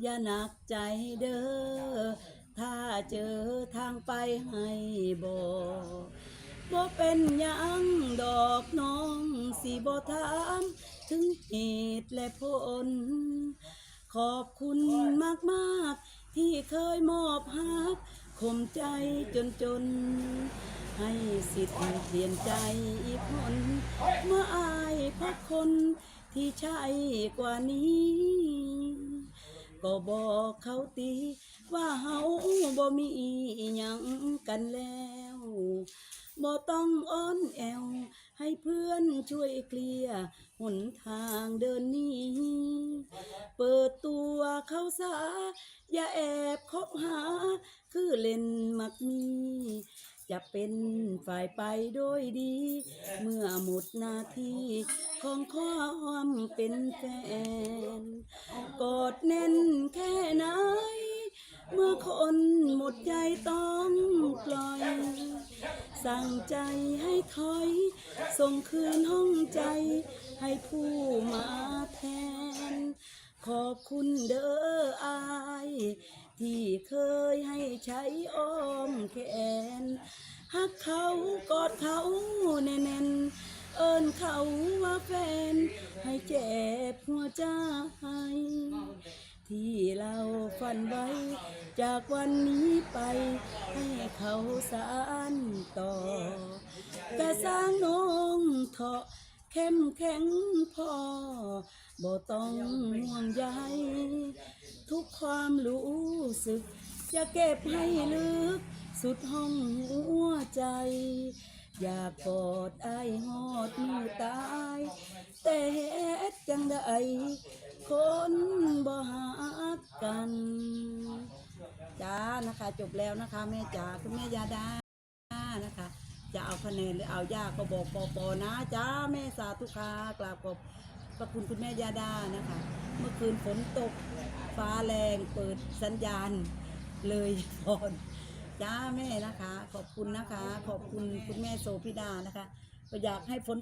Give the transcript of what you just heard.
อย่าหนักใจเด้อ ถ้าเจอทางไปให้บอกบ่เป็นยังดอกน้องสิบ่ถามถึงเหตุและผล ขอบคุณมากๆที่เคยมอบฮักข่มใจจนจน ให้สิทธิ์เปลี่ยนใจอีกคนเมื่ออายพบคนที่ใช่กว่านี้ ก็บอกเขาตี ว่าเฮาบ่มีอิหยังกันแล้วบ่ต้องอ้อนแอว ให้เพื่อนช่วยเคลียร์หนทางเดินนี้ เปิดตัวเขาซาอย่าแอบคบหา คือเล่นมักมี จะเป็นฝ่ายไปโดยดี เมื่อหมดหน้าที่ของความเป็นแฟนกอดแน่นแค่ไหน เมื่อคนหมดใจต้องปล่อย สั่งใจให้ถอย ส่งคืนห้องใจ ให้ผู้มาแทน ขอบคุณเด้อ ที่เคยให้ใช้อ้อมแขนหักเขากอดเขาแน่นๆเอินเขาว่าแฟน ให้เจ็บหัวใจที่เราฝันไว้ จากวันนี้ไป ให้เขาสานต่อกะสร้างน้องเถาะเข้มแข็งพอบ่ต้องห่วงใย ทุกความรู้สึก จะเก็บให้ลึก สุดห้องหัวใจ อยากกอดไอ้หอดมือตาย แต่เฮ็ดจังได้คนบ่หักกันจ้านะคะจบแล้วนะคะ แม่จ๋าคุณแม่ยาดานะคะ จะเอาคะแนนหรือเอายากก็บอกปอปอนะจ้าแม่สาธุคากราบขอบ พระคุณคุณแม่ยาดานะคะ เมื่อคืนฝนตกฟ้าแรงเปิดสัญญาณเลยพอนจ้าแม่นะคะ ขอบคุณนะคะ ขอบคุณคุณแม่โสพิดานะคะก็อยากให้ฝน